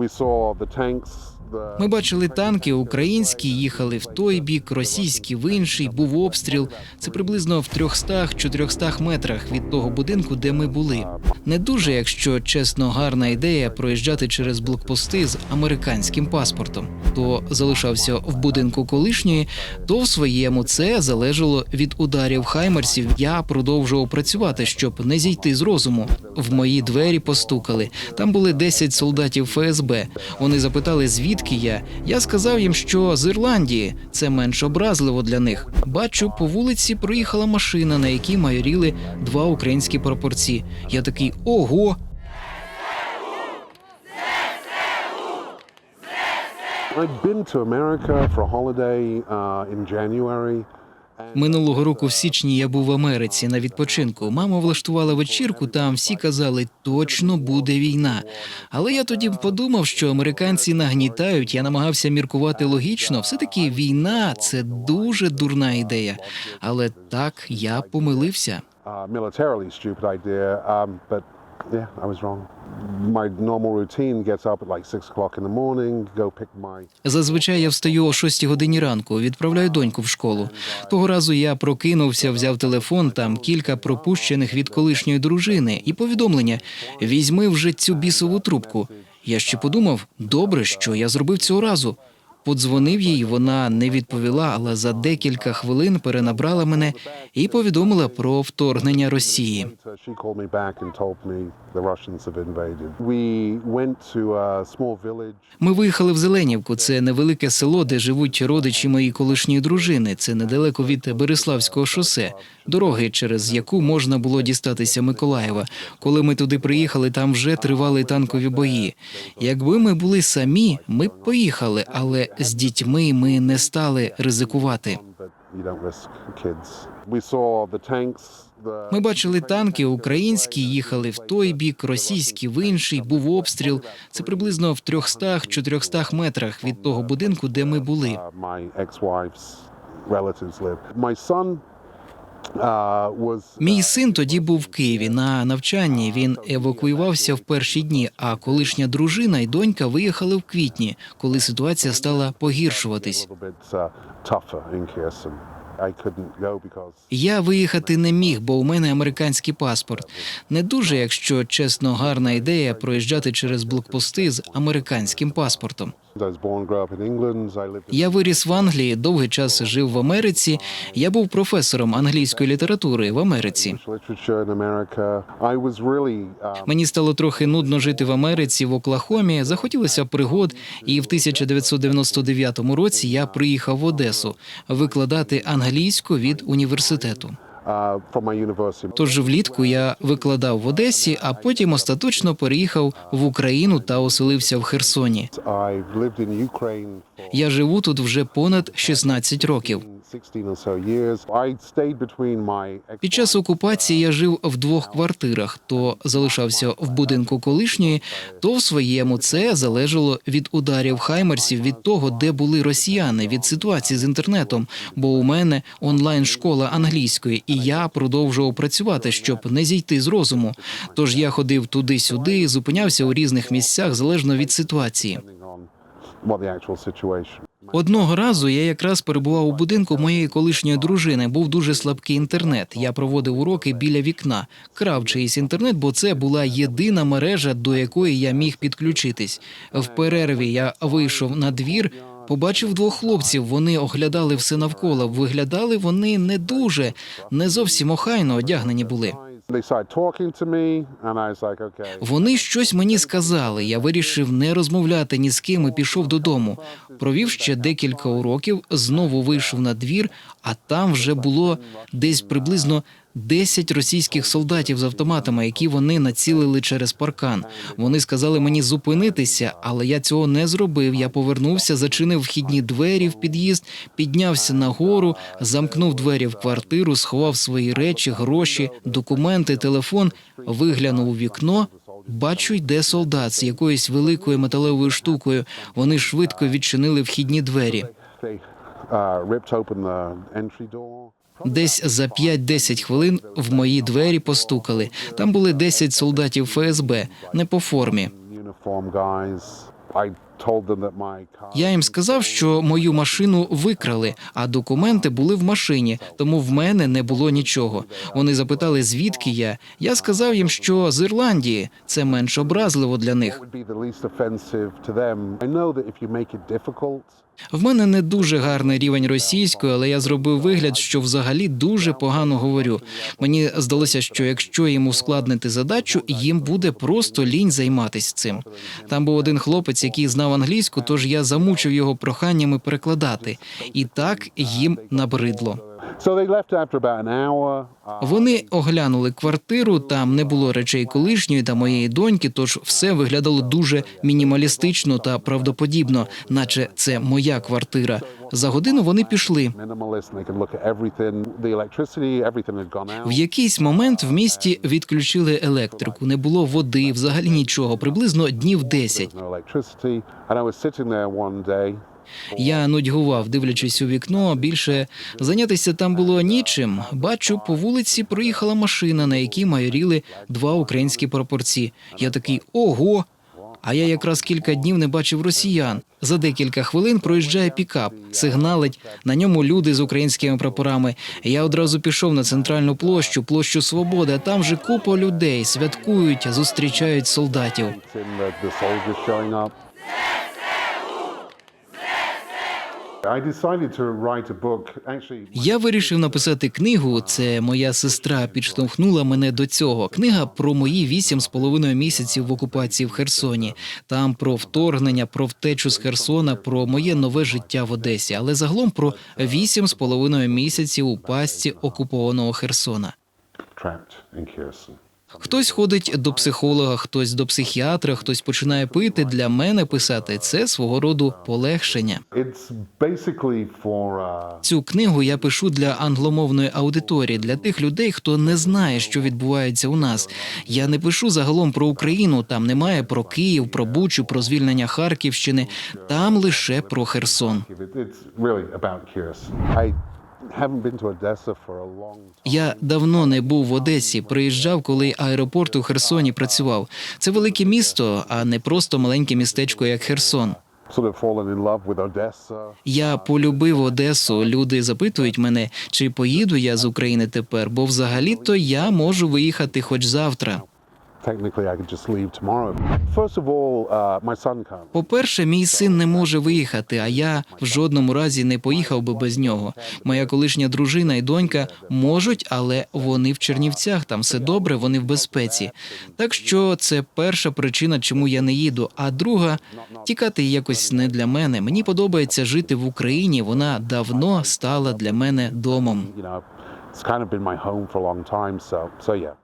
We saw the tanks. Ми бачили танки українські, їхали в той бік, російські в інший. Був обстріл. Це приблизно в 300-400 метрах від того будинку, де ми були. Не дуже, якщо чесно, гарна ідея проїжджати через блокпости з американським паспортом. То залишався в будинку колишньої, то в своєму це залежало від ударів хаймерсів. Я продовжував працювати, щоб не зійти з розуму. В мої двері постукали. Там були 10 солдатів ФСБ. Вони запитали, звідки я. Я сказав їм, що з Ірландії це менш образливо для них. Бачу, по вулиці проїхала машина, на якій майоріли два українські прапорці. Я такий ого. I'd been to America for a holiday uh, in January. Минулого року в січні я був в Америці на відпочинку. Мама влаштувала вечірку. Там всі казали, точно буде війна. Але я тоді подумав, що американці нагнітають. Я намагався міркувати логічно. Все таки війна це дуже дурна ідея. Але так я помилився. Yeah, I was wrong. My normal routine gets up at like six o'clock in the morning, go pick my. Зазвичай я встаю о 6 годині ранку, відправляю доньку в школу. Того разу я прокинувся, взяв телефон, там кілька пропущених від колишньої дружини і повідомлення: візьми вже цю бісову трубку. Я ще подумав, добре, що я зробив цього разу. Подзвонив їй, вона не відповіла, але за декілька хвилин перенабрала мене і повідомила про вторгнення Росії. Ми виїхали в Зеленівку. Це невелике село, де живуть родичі моєї колишньої дружини. Це недалеко від Береславського шосе, дороги, через яку можна було дістатися Миколаєва. Коли ми туди приїхали, там вже тривали танкові бої. Якби ми були самі, ми б поїхали, але з дітьми ми не стали ризикувати. Ми бачили танки українські, їхали в той бік, російські в інший. Був обстріл. Це приблизно в 300-400 метрах від того будинку, де ми були. Мій син тоді був в Києві на навчанні. Він евакуювався в перші дні. А колишня дружина і донька виїхали в квітні, коли ситуація стала погіршуватись. Я виїхати не міг, бо у мене американський паспорт. Не дуже, якщо чесно, гарна ідея проїжджати через блокпости з американським паспортом. Я виріс в Англії, довгий час жив в Америці. Я був професором англійської літератури в Америці. Мені стало трохи нудно жити в Америці, в Оклахомі. Захотілося пригод, і в 1999 році я приїхав в Одесу викладати англійську від університету. Тож влітку я викладав в Одесі, а потім остаточно переїхав в Україну та оселився в Херсоні. Я живу тут вже понад 16 років. 16 or so years. I stayed between my Під час окупації я жив в двох квартирах: то залишався в будинку колишньої, то в своєму. Це залежало від ударів хаймерсів, від того, де були росіяни, від ситуації з інтернетом. Бо у мене онлайн школа англійської, і я продовжував працювати, щоб не зійти з розуму. Тож я ходив туди-сюди, зупинявся у різних місцях залежно від ситуації. Одного разу я якраз перебував у будинку моєї колишньої дружини. Був дуже слабкий інтернет. Я проводив уроки біля вікна, крав чиїсь інтернет, бо це була єдина мережа, до якої я міг підключитись. В перерві я вийшов на двір. Побачив двох хлопців. Вони оглядали все навколо. Виглядали вони не дуже, не зовсім охайно одягнені були. Вони щось мені сказали. Я вирішив не розмовляти ні з ким і пішов додому. Провів ще декілька уроків, знову вийшов на двір, а там вже було десь приблизно 10 російських солдатів з автоматами, які вони націлили через паркан. Вони сказали мені зупинитися, але я цього не зробив. Я повернувся, зачинив вхідні двері в під'їзд, піднявся нагору, замкнув двері в квартиру, сховав свої речі, гроші, документи, телефон, виглянув у вікно. Бачу, йде солдат з якоюсь великою металевою штукою. Вони швидко відчинили вхідні двері. Десь за 5-10 хвилин в мої двері постукали. Там були 10 солдатів ФСБ, не по формі. Я їм сказав, що мою машину викрали, а документи були в машині, тому в мене не було нічого. Вони запитали, звідки я. Я сказав їм, що з Ірландії це менш образливо для них. В мене не дуже гарний рівень російської, але я зробив вигляд, що взагалі дуже погано говорю. Мені здалося, що якщо їм ускладнити задачу, їм буде просто лінь займатися цим. Там був один хлопець, який знав англійську, тож я замучив його проханнями перекладати, і так їм набридло. Uh, Вони оглянули квартиру. Там не було речей колишньої та моєї доньки, тож все виглядало дуже мінімалістично та правдоподібно, наче це моя квартира. За годину вони пішли. В якийсь момент в місті відключили електрику, не було води, взагалі нічого, приблизно днів 10. Я нудьгував, дивлячись у вікно. Більше зайнятися там було нічим. Бачу, по вулиці проїхала машина, на якій майоріли два українські прапорці. Я такий ого. А я якраз кілька днів не бачив росіян. За декілька хвилин проїжджає пікап, сигналить. На ньому люди з українськими прапорами. Я одразу пішов на центральну площу, площу Свободи. а Там же купа людей святкують, зустрічають солдатів. It's in the, the soldiers showing up. I decided to write a book. Actually, Я вирішив написати книгу. Це моя сестра підштовхнула мене до цього. Книга про мої вісім з половиною місяців в окупації в Херсоні. Там про вторгнення, про втечу з Херсона, про моє нове життя в Одесі, але загалом про вісім з половиною місяців у пастці окупованого Херсона. Хтось ходить до психолога, хтось до психіатра, хтось починає пити. Для мене писати це свого роду полегшення. Uh, Цю книгу я пишу для англомовної аудиторії, для тих людей, хто не знає, що відбувається у нас. Я не пишу загалом про Україну. Там немає про Київ, про Бучу, про звільнення Харківщини. Там лише про Херсон. Я давно не був в Одесі. Приїжджав, коли аеропорт у Херсоні працював. Це велике місто, а не просто маленьке містечко, як Херсон. Я полюбив Одесу. Люди запитують мене, чи поїду я з України тепер, бо взагалі-то я можу виїхати хоч завтра. Technically, I could just leave tomorrow. First of all, uh, my son can't. По-перше, мій син не може виїхати, а я в жодному разі не поїхав би без нього. Моя колишня дружина і донька можуть, але вони в Чернівцях, там все добре, вони в безпеці. Так що це перша причина, чому я не їду. А друга тікати якось не для мене. Мені подобається жити в Україні. Вона давно стала для мене домом. It's kind of been my home for a long time. So, so yeah.